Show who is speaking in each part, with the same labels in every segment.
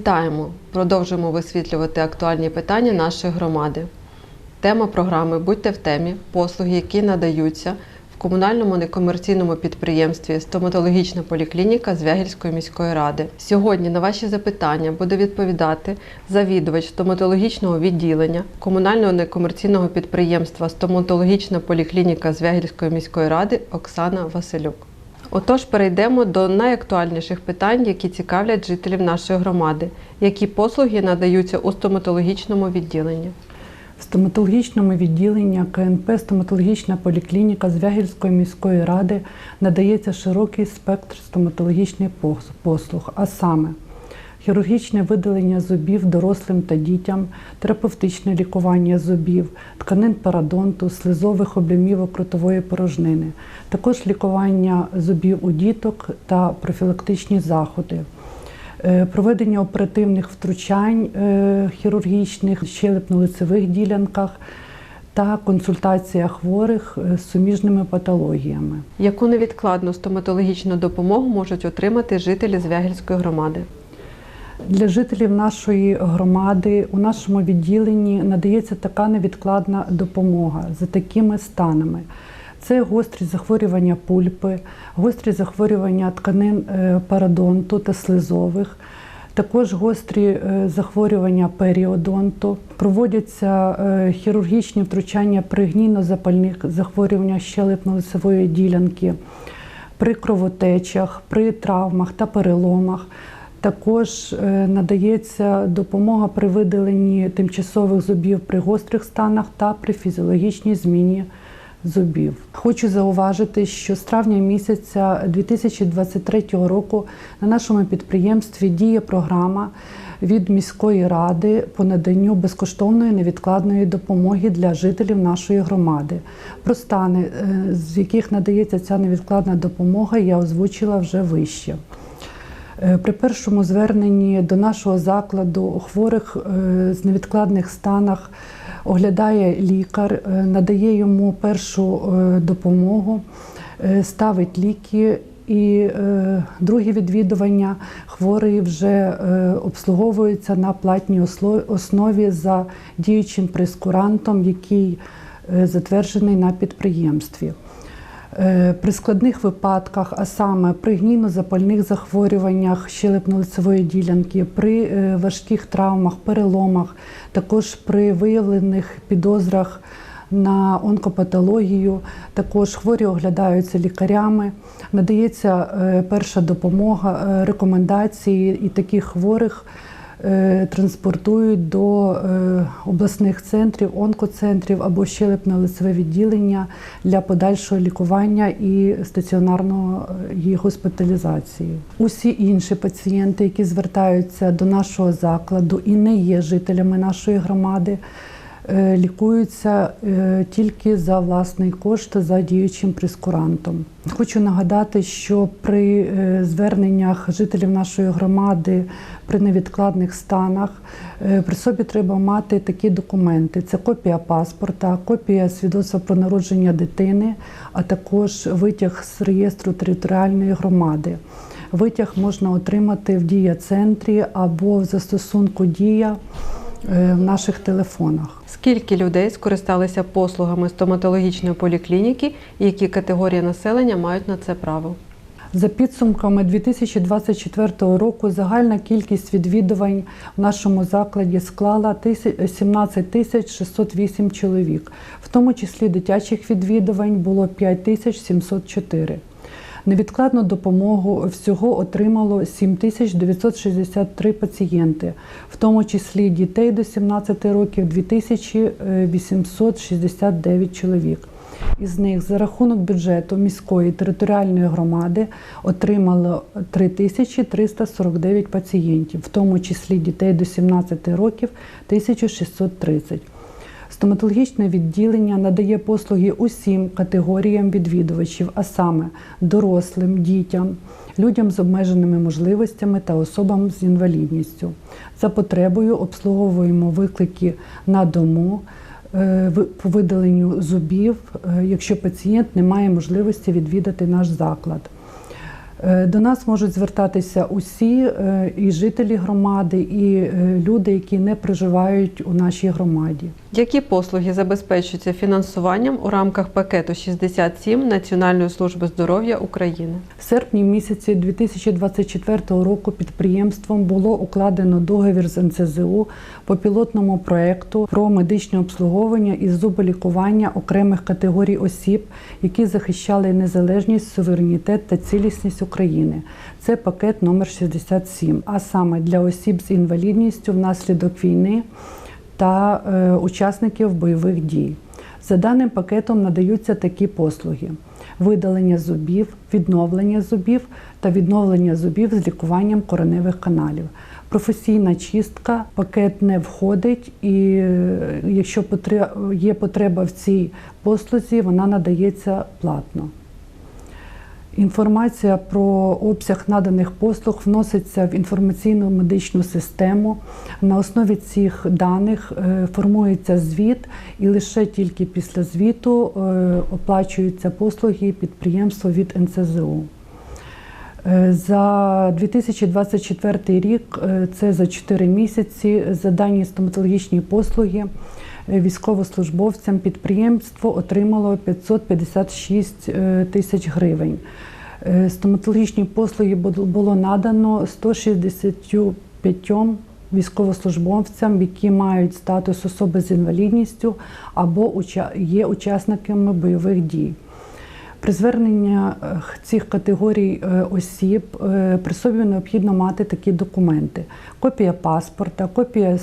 Speaker 1: Вітаємо! Продовжуємо висвітлювати актуальні питання нашої громади. Тема програми Будьте в темі послуги, які надаються в комунальному некомерційному підприємстві Стоматологічна поліклініка Звягільської міської ради. Сьогодні на ваші запитання буде відповідати завідувач стоматологічного відділення комунального некомерційного підприємства Стоматологічна поліклініка Звягільської міської ради Оксана Василюк. Отож, перейдемо до найактуальніших питань, які цікавлять жителів нашої громади. Які послуги надаються у стоматологічному відділенні?
Speaker 2: В стоматологічному відділенні КНП стоматологічна поліклініка Звягільської міської ради надається широкий спектр стоматологічних послуг, а саме хірургічне видалення зубів дорослим та дітям, терапевтичне лікування зубів, тканин парадонту, слизових облямівок ротової порожнини, також лікування зубів у діток та профілактичні заходи. Е, Проведення оперативних втручань е, хірургічних, щелепно-лицевих ділянках та консультація хворих е, з суміжними патологіями.
Speaker 1: Яку невідкладну стоматологічну допомогу можуть отримати жителі Звягільської громади?
Speaker 2: Для жителів нашої громади у нашому відділенні надається така невідкладна допомога за такими станами. Це гострі захворювання пульпи, гострі захворювання тканин е, парадонту та слизових, також гострі е, захворювання періодонту. Проводяться е, хірургічні втручання при гнійно-запальних захворюваннях щелепно-лицевої ділянки, при кровотечах, при травмах та переломах. Також е, надається допомога при видаленні тимчасових зубів при гострих станах та при фізіологічній зміні зубів. Хочу зауважити, що з травня місяця 2023 року на нашому підприємстві діє програма від міської ради по наданню безкоштовної невідкладної допомоги для жителів нашої громади. Про стани, е, з яких надається ця невідкладна допомога, я озвучила вже вище. Е, При першому зверненні до нашого закладу хворих е, з невідкладних станах оглядає лікар, е, надає йому першу допомогу, ставить ліки. І друге відвідування хворий вже обслуговується на платній основі за діючим прескурантом, який затверджений на підприємстві. Е, При складних випадках, а саме при гнійно-запальних захворюваннях щелепно-лицевої ділянки, при е, важких травмах, переломах, також при виявлених підозрах на онкопатологію, також хворі оглядаються лікарями, надається е, перша допомога, рекомендації і таких хворих транспортують до е, обласних центрів, онкоцентрів або щелепно-лицеве відділення для подальшого лікування і стаціонарного е, госпіталізації. Усі інші пацієнти, які звертаються до нашого закладу і не є жителями нашої громади. Е, Лікуються е, тільки за власний кошт за діючим прескурантом. Хочу нагадати, що при е, зверненнях жителів нашої громади при невідкладних станах при собі треба мати такі документи: це копія паспорта, копія свідоцтва про народження дитини, а також витяг з реєстру територіальної громади. Витяг можна отримати в дія-центрі або в застосунку Дія в наших телефонах.
Speaker 1: Скільки людей скористалися послугами стоматологічної поліклініки і які категорії населення мають на це право?
Speaker 2: За підсумками 2024 року загальна кількість відвідувань в нашому закладі склала тисяч- 17 тисяч 608 чоловік, в тому числі дитячих відвідувань було 5 тисяч 704. Невідкладну допомогу всього отримало 7963 пацієнти, в тому числі дітей до 17 років 2869 чоловік. Із них за рахунок бюджету міської територіальної громади отримало 3349 пацієнтів, в тому числі дітей до 17 років 1630. Стоматологічне відділення надає послуги усім категоріям відвідувачів, а саме дорослим, дітям, людям з обмеженими можливостями та особам з інвалідністю. За потребою обслуговуємо виклики на дому. е, По видаленню зубів, е, якщо пацієнт не має можливості відвідати наш заклад. Е, До нас можуть звертатися усі і жителі громади, і люди, які не проживають у нашій громаді.
Speaker 1: Які послуги забезпечуються фінансуванням у рамках пакету 67 Національної служби здоров'я України?
Speaker 2: В серпні місяці 2024 року підприємством було укладено договір з НЦЗУ по пілотному проекту про медичне обслуговування і зуболікування окремих категорій осіб, які захищали незалежність, суверенітет та цілісність України. Це пакет номер 67, а саме для осіб з інвалідністю внаслідок війни та е, учасників бойових дій. За даним пакетом надаються такі послуги: видалення зубів, відновлення зубів та відновлення зубів з лікуванням кореневих каналів. Професійна чистка, пакет не входить, і е, якщо є потреба в цій послузі, вона надається платно. Інформація про обсяг наданих послуг вноситься в інформаційну медичну систему. На основі цих даних е, формується звіт, і лише тільки після звіту е, оплачуються послуги підприємства від НЦЗУ. Е, За 2024 рік, це за 4 місяці, за дані стоматологічні послуги військовослужбовцям підприємство отримало 556 е, тисяч гривень. Е, Стоматологічні послуги було надано 165 військовослужбовцям, які мають статус особи з інвалідністю або є учасниками бойових дій. При зверненні е, цих категорій е, осіб при собі необхідно мати такі документи: копія паспорта, копія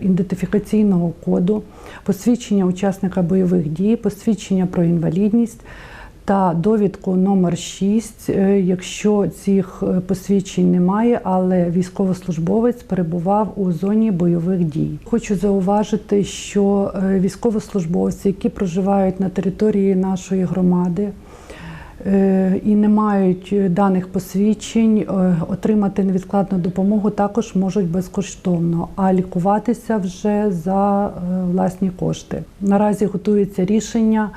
Speaker 2: ідентифікаційного коду, посвідчення учасника бойових дій, посвідчення про інвалідність та довідку номер 6, е, якщо цих е, посвідчень немає, але військовослужбовець перебував у зоні бойових дій. Хочу зауважити, що е, військовослужбовці, які проживають на території нашої громади, і не мають даних посвідчень, отримати невідкладну допомогу також можуть безкоштовно, а лікуватися вже за власні кошти. Наразі готується рішення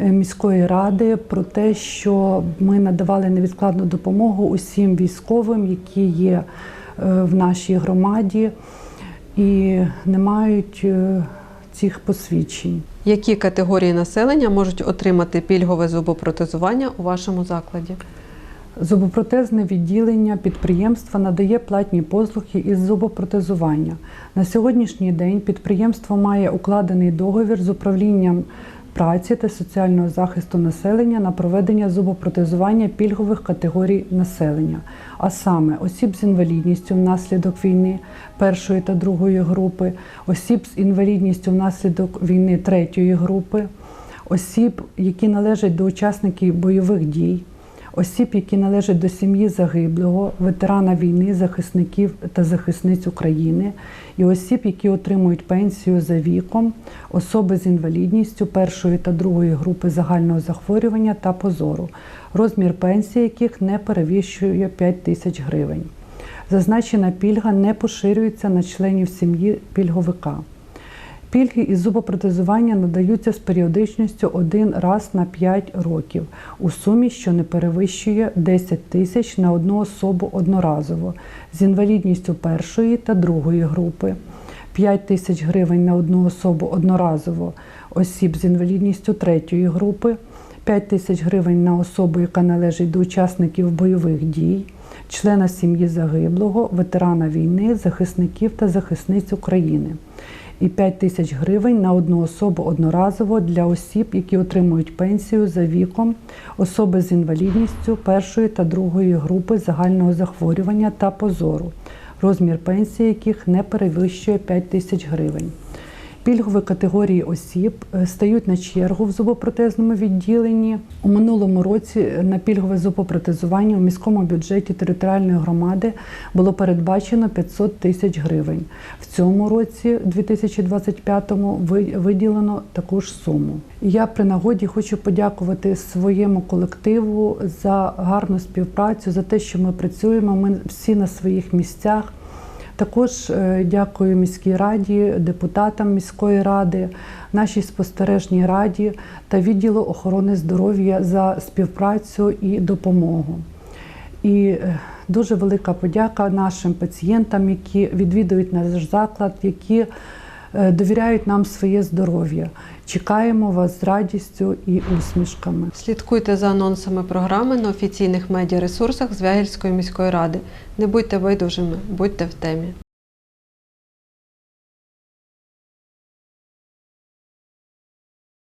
Speaker 2: міської ради про те, що ми надавали невідкладну допомогу усім військовим, які є е, в нашій громаді і не мають е, цих посвідчень.
Speaker 1: Які категорії населення можуть отримати пільгове зубопротезування у вашому закладі?
Speaker 2: Зубопротезне відділення підприємства надає платні послуги із зубопротезування. На сьогоднішній день підприємство має укладений договір з управлінням праці та соціального захисту населення на проведення зубопротезування пільгових категорій населення, а саме осіб з інвалідністю внаслідок війни першої та другої групи, осіб з інвалідністю внаслідок війни третьої групи, осіб, які належать до учасників бойових дій осіб, які належать до сім'ї загиблого, ветерана війни, захисників та захисниць України, і осіб, які отримують пенсію за віком, особи з інвалідністю першої та другої групи загального захворювання та позору, розмір пенсії яких не перевищує 5 тисяч гривень. Зазначена пільга не поширюється на членів сім'ї пільговика. Пільги із зубопротезування надаються з періодичністю один раз на 5 років у сумі, що не перевищує 10 тисяч на одну особу одноразово з інвалідністю першої та другої групи, 5 тисяч гривень на одну особу одноразово осіб з інвалідністю третьої групи, 5 тисяч гривень на особу, яка належить до учасників бойових дій, члена сім'ї загиблого, ветерана війни, захисників та захисниць України і 5 тисяч гривень на одну особу одноразово для осіб, які отримують пенсію за віком, особи з інвалідністю першої та другої групи загального захворювання та позору, розмір пенсії яких не перевищує 5 тисяч гривень. Пільгові категорії осіб е, стають на чергу в зубопротезному відділенні. У минулому році на пільгове зубопротезування у міському бюджеті територіальної громади було передбачено 500 тисяч гривень. В цьому році, 2025-му, виділено таку ж суму. Я при нагоді хочу подякувати своєму колективу за гарну співпрацю, за те, що ми працюємо. Ми всі на своїх місцях. Також е, дякую міській раді, депутатам міської ради, нашій спостережній раді та відділу охорони здоров'я за співпрацю і допомогу. І е, дуже велика подяка нашим пацієнтам, які відвідують наш заклад, які довіряють нам своє здоров'я. Чекаємо вас з радістю і усмішками.
Speaker 1: Слідкуйте за анонсами програми на офіційних медіаресурсах Звягільської міської ради. Не будьте байдужими, будьте в темі.